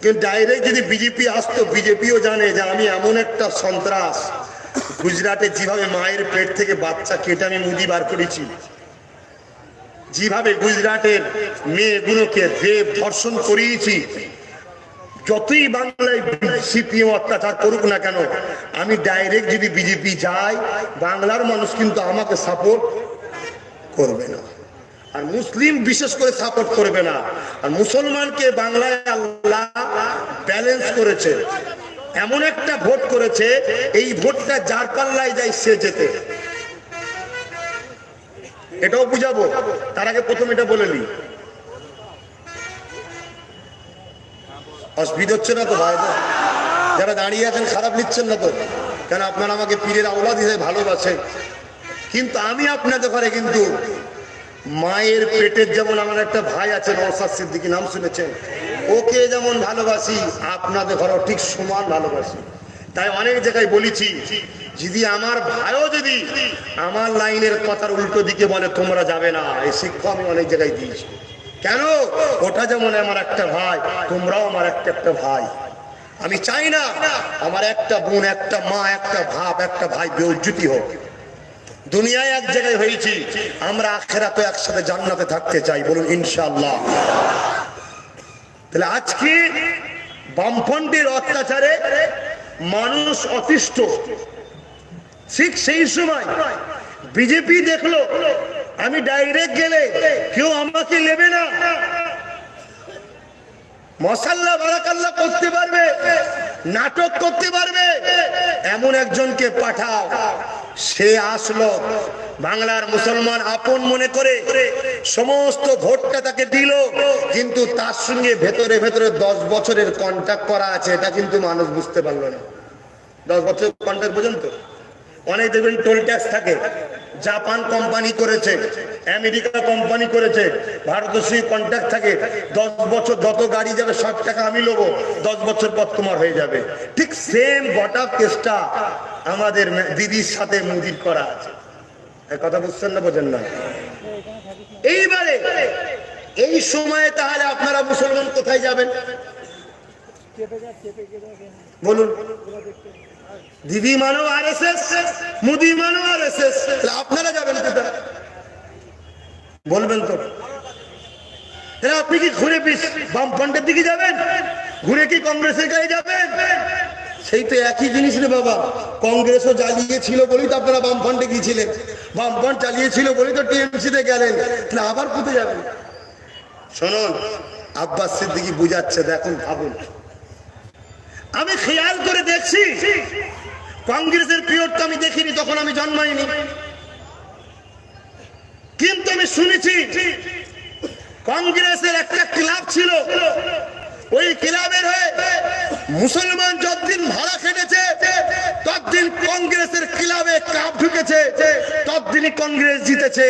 কিন্তু ডাইরেক্ট যদি বিজেপি আসতো বিজেপিও জানে যে আমি এমন একটা সন্ত্রাস। গুজরাটে যেভাবে মায়ের পেট থেকে বাচ্চা কেটে আমি মুদি বার করেছি, যেভাবে গুজরাটের মেয়েগুলোকে রেপ, ধর্ষণ করিয়েছি, যতই বাংলায় সিপিএম অত্যাচার করুক না কেন, আমি ডাইরেক্ট যদি বিজেপি যাই, বাংলার মানুষ কিন্তু আমাকে সাপোর্ট করবে না। আর মুসলিম বিশেষ করে সাপোর্ট করবে না। আর মুসলমানকে বাংলায় আল্লাহ ব্যালেন্স করেছে। এমন একটা ভোট করেছে, এই ভোটটা যার পাল্লায় যায় সে যেতে এটাও বুঝাবো, তার আগে প্রথম এটা বলে নিই। অসুবিধা হচ্ছে না তো ভাই? যারা দাঁড়িয়ে আছেন, খারাপ নিচ্ছেন না তো? কেন আপনারা আমাকে পীরের আওলাদ হিসেবে ভালোবাসেন? কিন্তু আমি আপনাদের ঘরে কিন্তু মায়ের পেটের যেমন আমার একটা ভাই আছে নওসাদ সিদ্দিকি, নাম শুনেছেন। ওকে যেমন ভালোবাসি, আপনাদের ঘরেও ঠিক সমান ভালোবাসি। তাই অনেক জায়গায় বলেছি, যদি আমার ভাইও যদি আমার লাইনের কথার উল্টো দিকে বলে, তোমরা যাবে না। এই শিক্ষা আমি অনেক জায়গায় দিয়েছি। কেন? ওটা যেমন আমার একটা ভাই, তোমরাও আমার একটা একটা ভাই। আমি চাই না আমার একটা বোন, একটা মা, একটা ভাব একটা ভাই বেউজ্জুতি হোক। দুনিয়ায় এক জায়গায় হয়েছি, আমরা আখেরা তো একসাথে জান্নাতে থাকতে চাই, বলুন ইনশাআল্লাহ। তাহলে আজকে বামফ্রন্টের অত্যাচারে মানুষ অতিষ্ঠ। ঠিক সেই সময় বিজেপি দেখল, আমি ডাইরেক্ট গেলে কেউ আমাকে নেবে না। মশাল্লা বারাকাল্লা করতে পারবে, নাটক করতে পারবে, এমন একজনকে পাঠাও। সে আসলো। বাংলার মুসলমান আপন মনে করে সমস্ত ভোটটা তাকে দিল, কিন্তু তার সঙ্গে ভেতরে ভেতরে দশ বছরের কন্ট্যাক্ট করা আছে, এটা কিন্তু মানুষ বুঝতে পারল না। দশ বছর কন্ট্যাক্ট পর্যন্ত অনেক দেখবেন টোল ট্যাক্স থাকে। জাপান কোম্পানি করেছে, আমেরিকা কোম্পানি করেছে ভারতের সঙ্গে কন্ট্যাক্ট থাকে, দশ বছর যত গাড়ি যাবে, সব টাকা আমি নেব, দশ বছর পর তোমার হয়ে যাবে। ঠিক সেম গোটা কেসটা আমাদের দিদির সাথে মুদির করা আছে। কথা বুঝছেন না, বোঝেন না? এইবারে, এই সময়ে তাহলে আপনারা মুসলমান কোথায় যাবেন? বলুন। দিদি মানো আর এস এস মুদি মানো আর এস এস আপনারা যাবেন কোথায়? বলবেন তো। আপনি কি ঘুরে বামফ্রন্টের দিকে যাবেন? ঘুরে কি কংগ্রেসের গায়ে যাবেন? সেই তো একই জিনিস রে বাবা। কংগ্রেসও জ্বালিয়েছিল বলেই তো আপনারা বামফ্রন্টে গিয়েছিলেন। বামফ্রন্ট চালিয়েছিল বলেই তো টিএমসি তে গেলেন। তাহলে আবার কোথায় যাবেন? শুনুন, আব্বাস সিদ্দিকি বুঝাচ্ছে, দেখুন, ভাবুন। আমি খেয়াল করে দেখছি। কংগ্রেসের পিরিয়ডটা আমি দেখিনি, তখন আমি জন্মাইনি। কিন্তু আমি শুনেছি, কংগ্রেসের একটা ক্লাব ছিল। ওই ক্লাবের হয়ে মুসলমান যতদিন ভাড়া খেটেছে, ততদিন কংগ্রেসের ক্লাবে কাপ ঢুকেছে, ততদিনই কংগ্রেস জিতেছে।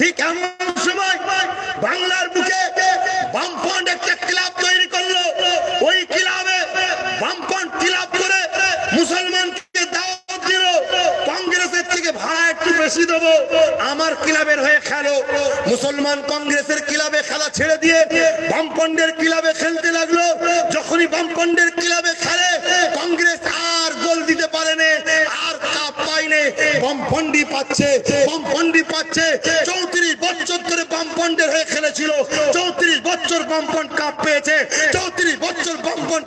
ঠিক এমন সময় বাংলার বুকে বামফ্রন্ট একটা ক্লাব তৈরি করল। ওই ক্লাবে মুসলমানকে দাওয়াত দিল, কংগ্রেসের থেকে ভাড়া একটু বেশি দেবো। আমার ক্লাবের হয়ে খেলো। মুসলমান কংগ্রেসের ক্লাবে খেলা ছেড়ে দিয়ে বামপন্ডের ক্লাবে খেলতে লাগল। যখনই বামপন্ডের ক্লাবে খেলে, কংগ্রেস আর গোল দিতে পারেনি আর কাপ পাইনি বামপন্ডি পাচ্ছে বামপন্ডি পাচ্ছে। চৌত্রিশ বছর ধরে বামপন্ডের হয়ে খেলেছিল। চৌত্রিশ বছর বামপন্ড কাপ পেয়েছে। চৌত্রিশ বছর বামপন্ড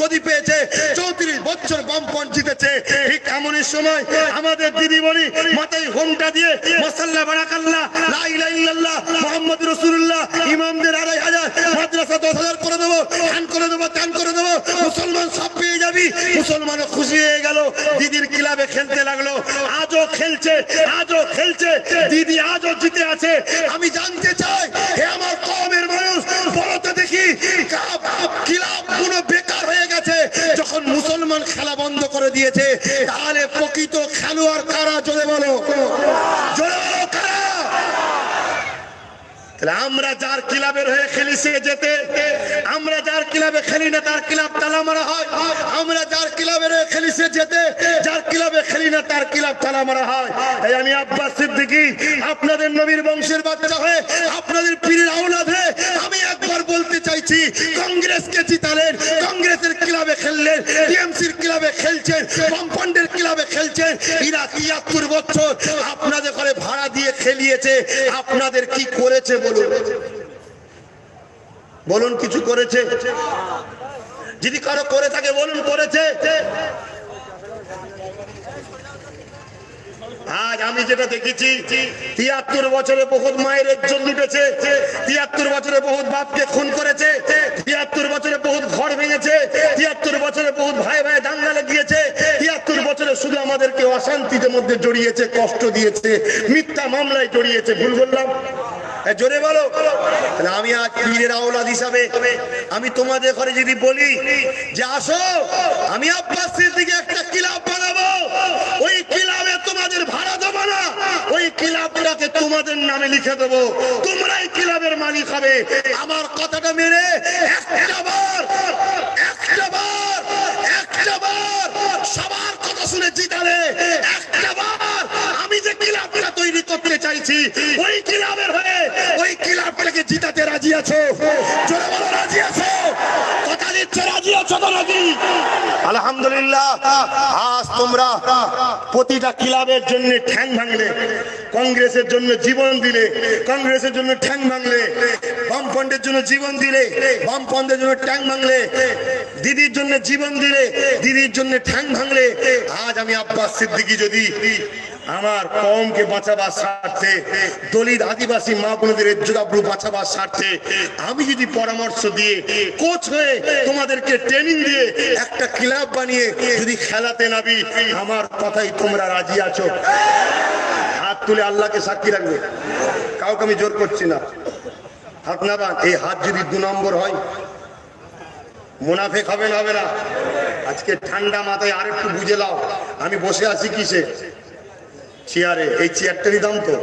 গদি পেয়েছে চৌত্রিশ বছর বামপন্ড জিতেছে ঠিক এমনই সময় আমাদের দিদি বলি, মাথায় হোমটা দিয়ে মশাল্লা বারাকাল্লাহ লা ইলাহা ইল্লাল্লাহ, মুহাম্মদ রাসূলুল্লাহ, ইমামদের আড়াই হাজার, মাদ্রাসা দশ হাজার করে দেবো ধ্যান করে দেবো ত্যান করে দেবো, মুসলমান সব পেয়ে যাবি। মুসলমানও খুশি হয়ে গেল, দিদির ক্লাবে খেলতে লাগল, আজও খেলছে আজও খেলছে, দিদি আজও জিতে আছে, আমি দিয়েছে, তাহলে প্রকৃত খেলোয়াড় কারা জোরে বলো? আমরা যার ক্লাবের হয়ে খেলি সে যেতে, আমরা যার ক্লাবে খেলি না, তার ক্লাব তালা মারা হয়। আমরা যার ক্লাবের হয়ে খেলি সে যেতে, যার ক্লাবে খেলি না, তার ক্লাব তালা মারা হয়। তাই আমি আব্বাস সিদ্দিকী, আপনাদের নবীর বংশের বাচ্চা হয়ে, আপনাদের পীরের আওলাদ হয়ে, আমি একবার বলতে চাইছি, কংগ্রেসকে জিতালেন কংগ্রেসের ক্লাবে খেললেন টিএমসির ক্লাবে খেলছেন? কম্পাউন্ডের ক্লাবে খেলছেন? এরা তিয়াত্তর বছর আপনাদের ঘরে ভাড়া দিয়ে খেলিয়েছে। আপনাদের কি করেছে বলুন? বলুন কিছু করেছে। যদি কারও করে থাকে বলুন করেছে। আজ আমি যেটা দেখেছি, তিয়াত্তর বছরে বহুত মায়ের ইজ্জত লুটেছে, তিয়াত্তর বছরে বহুত বাপকে খুন করেছে, তিয়াত্তর বছরে বহুত ঘর ভেঙেছে, তিয়াত্তর বছরে বহুত ভাই ভাই দাঙ্গালে গিয়েছে, তিয়াত্তর বছরে শুধু আমাদেরকে অশান্তিতে মধ্যে জড়িয়েছে, কষ্ট দিয়েছে, মিথ্যা মামলায় জড়িয়েছে, ভুল বললাম? জোরে বলো। আমি আজ পীরের আওলাদ হিসাবে, আমি তোমাদের ঘরে যদি বলি যে, আসো, আমি আব্বাস দিকে একটা ক্লাব বানাবো। ওই তোমাদের ভাড়া দেবো না। ওই ক্লাবটাকে তোমাদের নামে লিখে দেবো। তোমরাই ক্লাবের মালিক হবে। আমার কথাটা মেনে সবার কথা শুনে জিতালে। আমি যে ক্লাবটা তৈরি করতে চাইছি, ওই ক্লাবের হয়ে ওই ক্লাবটাকে জিতাতে রাজি আছো জোরে বলো রাজি আছো কথা দিচ্ছে রাজি আছো তো নাকি আলহামদুলিল্লাহ, আজ তোমরা প্রতিটা ক্লাবের জন্য ঠ্যাং ভাঙলে, কংগ্রেসের জন্য জীবন দিলে, কংগ্রেসের জন্য ঠ্যাং ভাঙলে, বামপন্থের জন্য জীবন দিলে, বামপন্থের জন্য ঠ্যাং ভাঙলে, দিদির জন্য জীবন দিলে, দিদির জন্য ঠ্যাং ভাঙলে, আজ আমি আব্বাস সিদ্দিকি যদি আমার কমকে বাঁচাবার স্বার্থে, দলিত আদিবাসী মা বোনদের ইজ্জতাবরু বাঁচাবার স্বার্থে, আমি যদি পরামর্শ দিয়ে কোচ হয়ে তোমাদেরকে ট্রেনিং দিয়ে একটা ক্লাব বানিয়ে যদি খেলাতে নাবি আমার কথাই তোমরা রাজি আছো? হাত তুলে আল্লাহকে সাক্ষী রাখবে। কাউকে আমি জোর করছি না। হাত না এই হাত যদি দু নম্বর হয়, মুনাফেক হবে না হবে না। আজকে ঠান্ডা মাথায় আরেকটু বুঝে লাও আমি বসে আছি কিসে? চেয়ারে এই চেয়ারটারই দাম তো।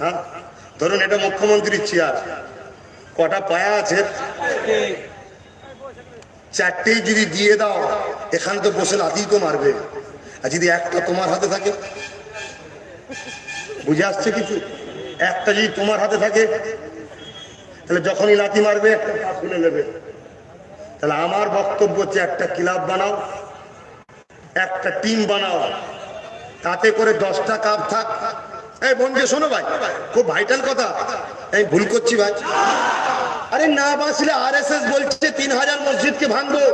হ্যাঁ? ধরুন এটা মুখ্যমন্ত্রীর চেয়ার কটা পায়া আছে? চারটেই যদি দিয়ে দাও, এখানে তো বসে লাথিই তো মারবে। আর যদি একটা তোমার হাতে থাকে, বুঝে আসছে কিছু? একটা যদি তোমার হাতে থাকে, তাহলে যখনই লাথি মারবে তুলে নেবে। তাহলে আমার বক্তব্য হচ্ছে একটা ক্লাব বানাও, একটা টিম বানাও। তাতে করে দশটা কাপ থাক। এই বন্ধু শোনো ভাই, খুব ভাইটাল কথা। এই ভুল করছি ভাই। আরে না বাঁচলে আর এস এস বলছে তিন হাজার মসজিদকে ভাঙবো।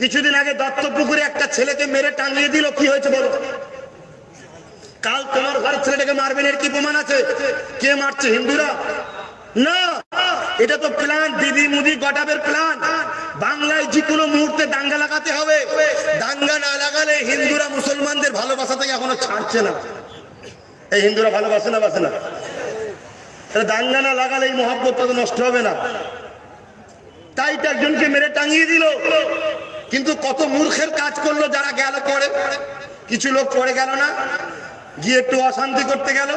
কিছুদিন আগে দত্তপুকুরে একটা ছেলেকে মেরে টাঙিয়ে দিল, কি হয়েছে বলো? কাল তোমার ঘরের ছেলেটাকে মারবেন এর কি প্রমাণ আছে? কে মারছে, হিন্দুরা? না, এটা তো প্ল্যান দিদি মুদি গটাবের প্ল্যান বাংলায় যে কোনো মুহূর্তে দাঙ্গা লাগাতে হবে। দাঙ্গা না লাগালে হিন্দুরা মুসলমানদের ভালোবাসা থেকে এখনও ছাড়ছে না। এই হিন্দুরা ভালোবাসে না, বাসে না। দাঙ্গা না লাগালে এই তো নষ্ট হবে না। তাই তো একজনকে মেরে টাঙিয়ে দিল। কিন্তু কত মূর্খের কাজ করল যারা গেল পরে। কিছু লোক পরে গেল না, গিয়ে একটু অশান্তি করতে গেল।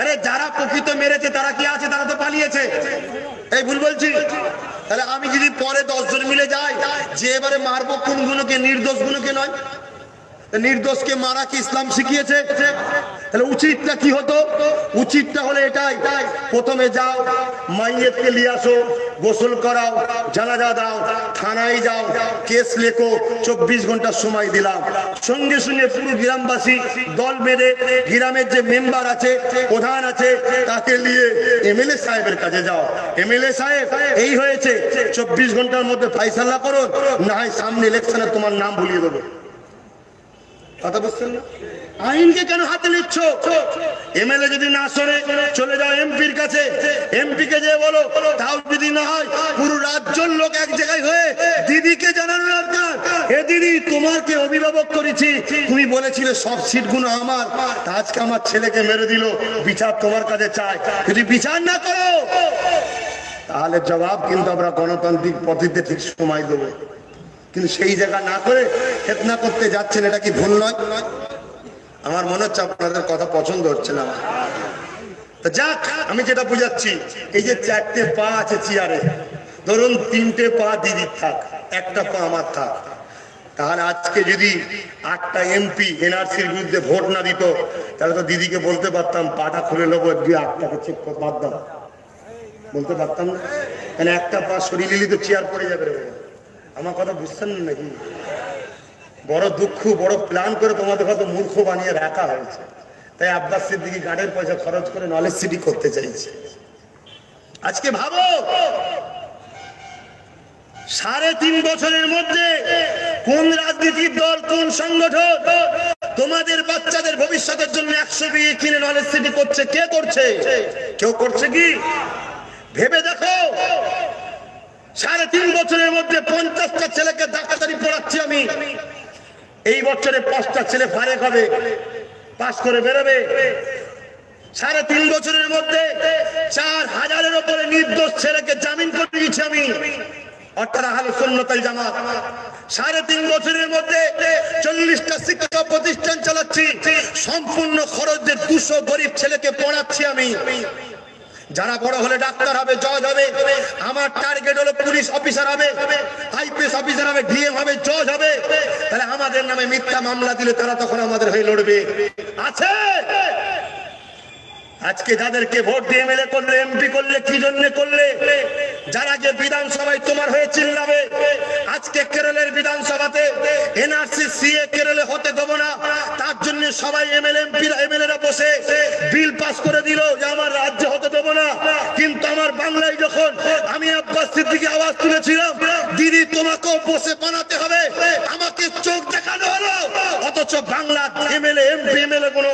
আরে যারা প্রকৃত মেরেছে, তারা কি আছে? তারা তো পালিয়েছে। এই ভুল বলছি? তাহলে আমি যদি পরে দশজন মিলে যাই, যে এবারে মারবো কোন গুলোকে নির্দোষ গুলোকে নয়। নির্দোষকে মারা কি ইসলাম শিখিয়েছে? তাহলে উচিতটা কি হতো? উচিতটা হলে এটাই। প্রথমে যাও, মাইয়েতকে নিয়ে আসো, গোসল করাও, জানাজা দাও, থানায় যাও, কেস লেখো, চব্বিশ ঘণ্টা সময় দিলাম। সঙ্গে সঙ্গে পুরো গ্রামবাসী দল বেঁধে গ্রামের যে মেম্বার আছে, প্রধান আছে, তাকে নিয়ে এমএলএ সাহেবের কাছে যাও। এমএলএ সাহেব, এই হয়েছে। চব্বিশ ঘণ্টার মধ্যে ফাইসাল্লা করো, না হয় সামনে ইলেকশনে তোমার নাম ভুলিয়ে দেবো। কথা বুঝছেন না? আইনকে কেন হাতে নিচ্ছ? এমএলএ যদি না সরে, চলে যাও এমপির কাছে। এমপি কে যে বলো তাও যদি না হয়, পুরো রাজ্যের লোক এক জায়গায় হয়ে দিদিকে জানানো দরকার। হে দিদি তোমাকে অভিভাবক করেছি। তুমি বলেছিলে সব সিটগুলো আমার। আজকে আমার ছেলেকে মেরে দিল। বিচার তোমার কাছে চাই। যদি বিচার না করো, তাহলে জবাব কিন্তু আমরা গণতান্ত্রিক পদ্ধতিতে ঠিক সময় দেবো। কিন্তু সেই জায়গা না করে খেতনা করতে যাচ্ছেন, এটা কি ভুল নয় আমার মনে হচ্ছে আপনাদের কথা পছন্দ হচ্ছে না। তা যাক, আমি যেটা বুঝাচ্ছি, এই যে চারটে পা আছে চেয়ারে, ধরুন তিনটে পা দিদির থাক, একটা পা আমার থাক তাহলে আজকে যদি আটটা এমপি এনআরসির বিরুদ্ধে ভোট না দিত, তাহলে তো দিদিকে বলতে পারতাম, পাটা খুলে নেব দিয়ে আটটাকে চেক বাদ দাও বলতে পারতাম না কেন একটা পা সরিয়ে নিলি তো চেয়ার পড়ে যাবে। আমার কথা বুঝছেন না নাকি? বড় দুঃখ, বড় প্ল্যান করে তোমাদের কত মূর্খ বানিয়ে রাখা হয়েছে। তাই আব্বাস সিদ্দিকি গাড়ির পয়সা খরচ করে নলেজ সিটি করতে চাইছে। আজকে ভাবো, সাড়ে তিন বছরের মধ্যে কোন রাজনীতির দল, কোন সংগঠন তোমাদের বাচ্চাদের ভবিষ্যতের জন্য একশো বিয়ে কিনে নলেজ সিটি করছে? কে করছে? কেউ করছে কি? ভেবে দেখো। সাড়ে তিন বছরের মধ্যে পঞ্চাশটা ছেলেকে ডাক্তারি পড়াচ্ছি আমি। এই বছরে পাঁচটা ছেলে ফারেক হবে পাস করে বেরোবে। সাড়ে তিন বছরের মধ্যে চার হাজারের ওপরে নির্দোষ ছেলেকে জামিন করে দিয়েছি আমি। অর্থাৎ আহলে সুন্নতাল সাড়ে তিন বছরের মধ্যে চল্লিশটা প্রতিষ্ঠান চালাচ্ছি। সম্পূর্ণ খরচের দুশো গরিব ছেলেকে পড়াচ্ছি আমি। যারা বড় হলে ডাক্তার হবে, জজ হবে। আমার টার্গেট হলো পুলিশ অফিসার হবে। আইপিএস অফিসার হবে ডিএম হবে, জজ হবে। তাহলে আমাদের নামে মিথ্যা মামলা দিলে তারা তখন আমাদের হয়ে লড়বে। আছে? আজকে যাদেরকে ভোট দিয়ে এমএলএ করলে এমপি করলে, কি জন্য করলে? যারা যে বিধানসভায় তোমার হয়ে চিল্লাবে, আজকে কেরলের বিধানসভাতে এনআরসি সিএ কেরলে হতে দেবো না। তার জন্য সবাই এমএলএ এমপি এমএলএরা বসে বিল পাস করে দিল যে আমার রাজ্যে হতে দেবো না। কিন্তু আমার বাংলায় যখন আমি আব্বাস সিদ্দিকে আওয়াজ তুলেছিলাম, দিদি, তোমাকেও বসে বানাতে হবে, আমাকে চোখ দেখানো হলো। অথচ বাংলা এমএলএ এমপি এমএলএ কোনো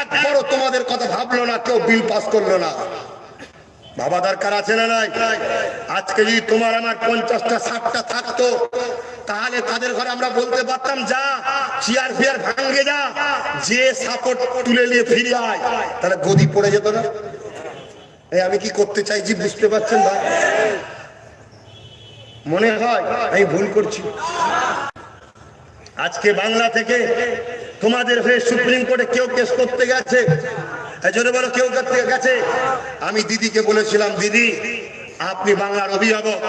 এক বড় তোমাদের কথা ভাবলো না, কেউ বিল পাস করল না। ভাবা দরকার আছে না নাই? আজকে যদি তোমার আমার পঞ্চাশটা, ষাটটা থাকতো, তাহলে তাদের ঘরে আমরা বলতে পারতাম, যা, চেয়ার ফিয়ার ভাঙ্গে যা, যে সাপোর্ট তুলে নিয়ে ফিরে আয়। তাহলে গদি পড়ে যেত না? আমি কি করতে চাইছি বুঝতে পারছেন ভাই? মনে হয় আমি ভুল করছি। আজকে বাংলা থেকে তোমাদের হয়ে সুপ্রিম কোর্টে কেউ কেস করতে গেছে। এই জন্য বলো কেউ গেছে? আমি দিদিকে বলেছিলাম, দিদি, আপনি বাংলার অভিভাবক।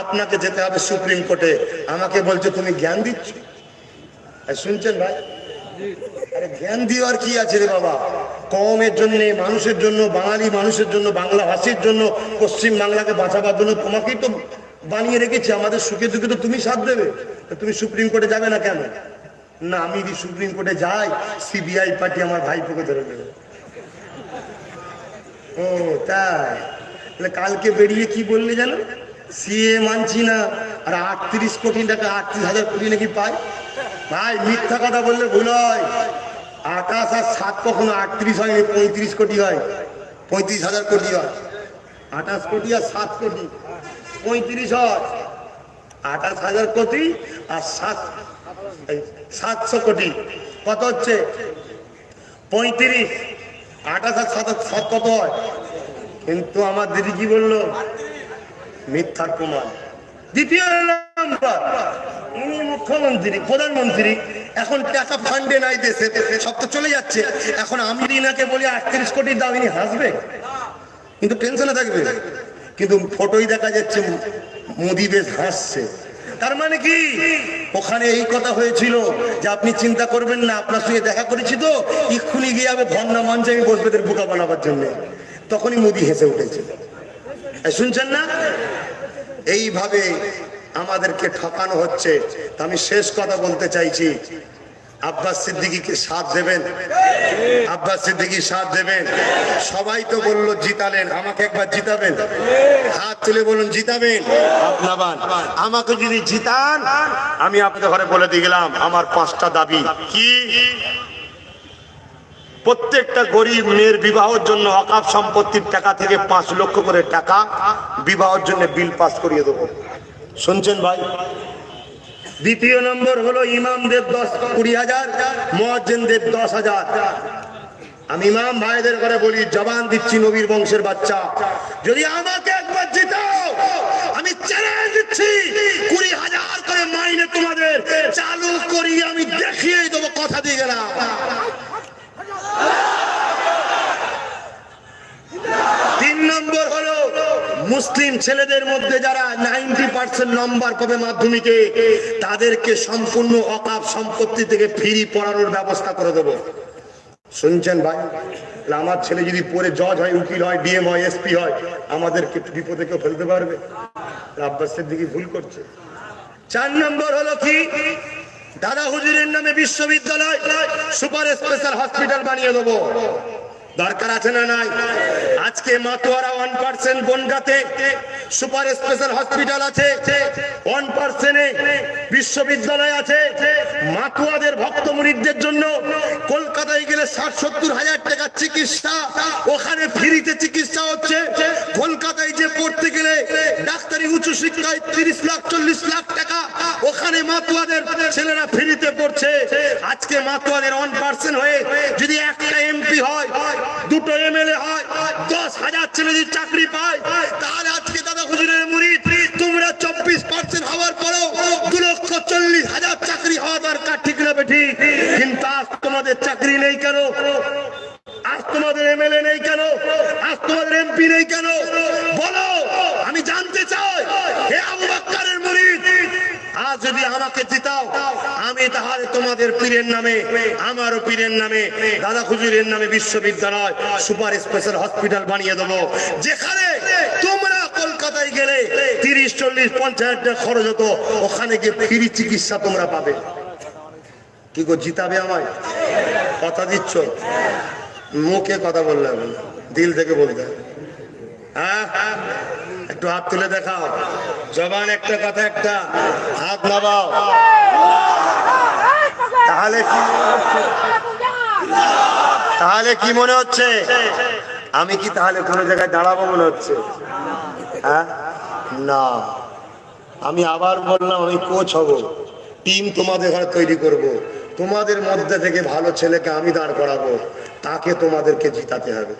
আপনাকে যেতে হবে সুপ্রিম কোর্টে। আমাকে বলছে, তুমি জ্ঞান দিচ্ছ? শুনছেন ভাই? আরে জ্ঞান দেওয়ার কি আছে রে বাবা? কমের জন্য, মানুষের জন্য, বাঙালি মানুষের জন্য বাংলা ভাষীর জন্য পশ্চিম বাংলাকে বাঁচাবার জন্য তোমাকেই তো বানিয়ে রেখেছি। আমাদের সুখে দুঃখে তো তুমি সাথ দেবে। তুমি সুপ্রিম কোর্টে যাবে না কেন? না, আমি যদি সুপ্রিম কোর্টে যাই, সিবিআই পার্টি আমার ভাইপোকে ধরে নেবে। ও, তাই। তাহলে কালকে বেরিয়ে কি বললে জানো? সিএ মানছি না, আর আটত্রিশ কোটি টাকা, আটত্রিশ হাজার কোটি নাকি পায় ভাই, মিথ্যা কথা বললে ভুল হয়। আকাশ আর সাত কখনো আটত্রিশ হয়নি, পঁয়ত্রিশ কোটি হয়। পঁয়ত্রিশ হাজার কোটি হয়। আঠাশ কোটি আর সাত কোটি। পঁয়ত্রিশ হয়। আঠাশ হাজার কোটি আর সাত সাতশো কোটি। কত হচ্ছে? পঁয়ত্রিশ। আঠাশ আর সাত সাত হয়? কিন্তু আমার দিদি কি বলল? মিথ্যার প্রমাণ। দ্বিতীয় মুখ্যমন্ত্রী, প্রধানমন্ত্রী। এখন টাকা ফান্ডে নাই দেশে সব তো চলে যাচ্ছে। এখন আমি রিনাকে বলি আটত্রিশ কোটির দাম ইনি হাসবে? কিন্তু টেনশনে থাকবে। কিন্তু ফটোই দেখা যাচ্ছে মোদি বেশ হাসছে। তার মানে কি? ওখানে এই কথা হয়েছিল যে আপনি চিন্তা করবেন না, আপনার সঙ্গে দেখা করেছি তো, এক্ষুনি গিয়ে আমি ধর্ণা মঞ্চে আমি বসবে বোকা বানাবার জন্য। তখনই মোদি হেসে উঠেছিল শুনছেন না? এইভাবে আমাদেরকে ঠকানো হচ্ছে। তা আমি শেষ কথা বলতে চাইছি। আব্বাস সিদ্দিকিকে সাথ দেবেন? আব্বাস সিদ্দিকি সাথ দেবেন? সবাই তো বলল, জিতালেন। আমাকে একবার জিতাবেন? হাত তুলে বলুন, জিতাবেন? আপনাবান, আমাকে যদি জিতান, আমি আপনাদের ঘরে বলে দিয়ে গেলাম, আমার পাঁচটা দাবি। কি? প্রত্যেকটা গরিব মেয়ের বিবাহের জন্য অকাপ সম্পত্তির টাকা থেকে পাঁচ লক্ষ করে টাকা বিবাহের জন্য বিল পাস করিয়ে দেবো। শুনছেন ভাই? দ্বিতীয় নম্বর হলো ইমামদের দশ, কুড়ি হাজার মহাজেনদের দশ হাজার। আমি ইমাম ভাইদের করে বলি, জবান দিচ্ছি নবীর বংশের বাচ্চা। যদি আমাকে একবার জিতাও, আমি চ্যালেঞ্জ দিচ্ছি, কুড়ি হাজার করে মাইনে তোমাদের। চালু করি, আমি দেখিয়ে দেবো, কথা দিয়ে গেলাম। তিন নম্বর হলো মুসলিম ছেলেদের মধ্যে যারা নাইনটি পার্সেন্ট নম্বর পাবে মাধ্যমিকে, তাদেরকে সম্পূর্ণ অকাপ সম্পত্তি থেকে ফিরি পড়ানোর ব্যবস্থা করে দেবো। শুনছেন ভাই? আমার ছেলে যদি পড়ে জজ হয়, উকিল হয়, ডিএম হয়, এসপি হয়, আমাদেরকে বিপদে কেউ ফেলতে পারবে? আব্বাসের দিকে ভুল করছে। চার নম্বর হলো কি? দাদা হুজুরের নামে বিশ্ববিদ্যালয় সুপার স্পেশাল হসপিটাল বানিয়ে দেবো। দরকার আছে না নাই? আজকে মাতোয়ারা ওয়ান পার্সেন্ট বনগাতে সুপার স্পেশাল হসপিটাল আছে ওয়ান পার্সেন্টে বিশ্ববিদ্যালয় আছে। মাতুয়াদের ভক্ত মুরিদদের জন্য কলকাতায় গেলে ষাট সত্তর হাজার টাকার চিকিৎসা, ওখানে ফ্রিতে চিকিৎসা হচ্ছে। কলকাতায় যে পড়তে গেলে ডাক্তারি উচ্চ শিক্ষায় তিরিশ লাখ, চল্লিশ লাখ টাকা, ওখানে মাতুয়াদের ছেলেরা ফ্রিতে পড়ছে। আজকে মাতুয়াদের ওয়ান পার্সেন্ট হয়ে যদি একটা এমপি হয় দুটো এমএলএ হয়, দশ হাজার ছেলে যদি চাকরি পায়। তাহলে আজকে দাদা হুজুরের মুড়ি তোমরা চব্বিশ পার্সেন্ট হওয়ার পরও দু লক্ষ চল্লিশ হাজার চাকরি হওয়া দরকার, ঠিক না বেঠি? কিন্তু আজ তোমাদের চাকরি নেই কেন? আজ তোমাদের এমএলএ নেই কেন? আজ তোমাদের এমপি নেই কেন বলো আমি জানতে চাই হে আবু বাক্কারের মুরিদ আজ যদি আমাকে জিতাও। আমি তাহলে তোমাদের পীরের নামে আমারও পীরের নামে দাদা খুজুরের নামে বিশ্ববিদ্যালয় সুপার স্পেশাল হসপিটাল বানিয়ে দেবো। যেখানে তোমরা কলকাতায় গেলে তিরিশ চল্লিশ পঞ্চাশ হাজার খরচ হতো ওখানে গিয়ে ফ্রি চিকিৎসা তোমরা পাবে। কি গো জিতাবে আমায়? কথা দিচ্ছ? মুখে কথা বললে হবে না, দিল থেকে বলতে হবে। হ্যাঁ? একটু হাত তুলে দেখাও। জবান একটা কথা একটা, হাত নামাও। তাহলে কি তাহলে কি মনে হচ্ছে? আমি কি তাহলে কোনো জায়গায় দাঁড়াবো মনে হচ্ছে? হ্যাঁ? না। আমি আবার বললাম, আমি কোচ হব। টিম তোমাদের ঘরে তৈরি করব। তোমাদের মধ্যে থেকে ভালো ছেলেকে আমি দাঁড় করাবো। তাকে তোমাদেরকে জিতাতে হবে।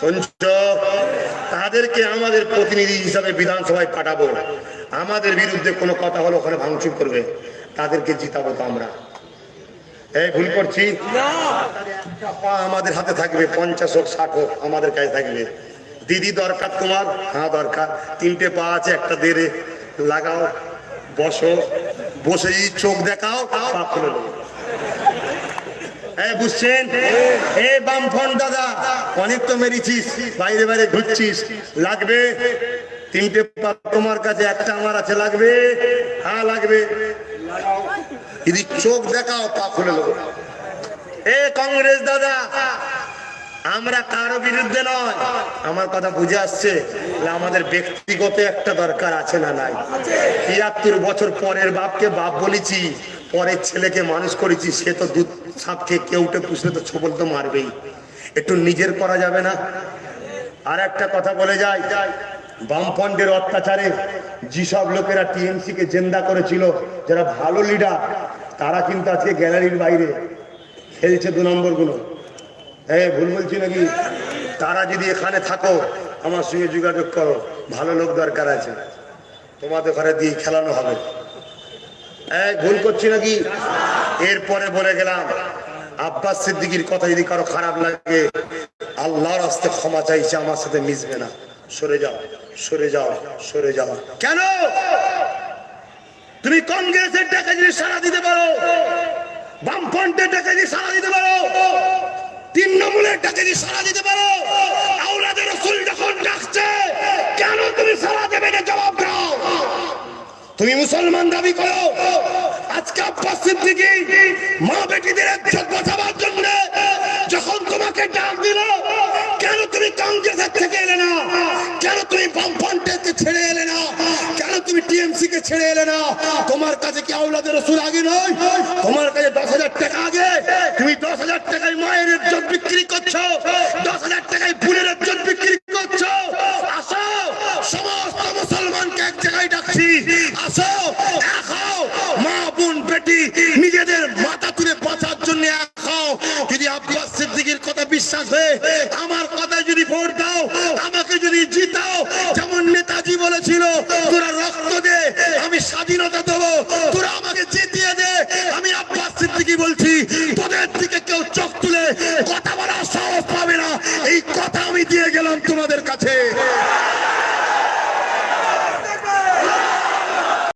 শুনছ? তাদেরকে আমাদের প্রতিনিধি হিসাবে বিধানসভায় পাঠাবো আমাদের বিরুদ্ধে কোনো কথা হলো ওখানে ভাঙচুর করবে। তাদেরকে জিতাবো তো আমরা। এই ভুল করছি? পা আমাদের হাতে থাকবে পঞ্চাশ হোক ষাট হোক আমাদের কাছে থাকবে। দিদি দরকার তোমার? হ্যাঁ দরকার। তিনটে পা আছে একটা দেরে লাগাও বসো। বসে চোখ দেখাও পা খুলে এই বুঝছেন? এ বামফন দাদা, অনেক তো মেরেছিস, বাইরে বাইরে ঘুরছিস। লাগবে? তিনটে তোমার কাছে, একটা আমার আছে, লাগবে? হ্যাঁ লাগবে। যদি চোখ দেখাও, পা খুলে এ কংগ্রেস দাদা, আমরা কারও বিরুদ্ধে নয়। আমার কথা বুঝে আসছে? আমাদের ব্যক্তিগত একটা দরকার আছে না নাই? তিয়াত্তর বছর পরের বাপকে বাপ বলেছি। পরের ছেলেকে মানুষ করেছি, সে তো দুধ সাপকে কেউটে পুষলে তো ছবল তো মারবেই। একটু নিজের করা যাবে না। আর একটা কথা বলে যাই, বামফ্রন্টের অত্যাচারে যেসব লোকেরা টিএমসি কে জেন্দা করেছিল, যারা ভালো লিডার তারা কিন্তু আজকে গ্যালারির বাইরে খেলছে দু নম্বরগুলো। হ্যাঁ ভুল বলছি নাকি? তারা যদি এখানে থাকো, আমার সঙ্গে যোগাযোগ করো, ভালো লোক দরকার আছে। তোমাদের ঘরে দিয়ে খেলানো হবে। ভুল করছি নাকি? এরপরে বলে গেলাম, আব্বাস সিদ্দিকির কথা যদি কারও খারাপ লাগে, আল্লাহর আস্তে ক্ষমা চাইছে, আমার সাথে মিশবে না। সরে যাও সরে যাও সরে যাও। কেন? তুমি কংগ্রেসের টাকা যদি সারা দিতে পারো, বামফ্রন্টের টাকা যদি সারা দিতে পারো তৃণমূলের টাকা যদি সারা দিতে পারো তুমি মুসলমান দাবি করো। আজকে আব্বাস সিদ্দিকী মা বেটিদের ইজ্জত বাঁচাবার জন্য যখন তোমাকে ডাক দিল, কেন তুমি কংগ্রেসের থেকে এলে না? কেন তুমি বামফ্রন্টের ছেড়ে এলে না? কেন তুমি টিএমসি কে ছেড়ে এলে না? তোমার কাছে কি আওলাদের রসুল আগে নয়? তোমার কাছে দশ হাজার টাকা আগে? তুমি দশ হাজার টাকায় মায়ের ইজ্জত বিক্রি করছ।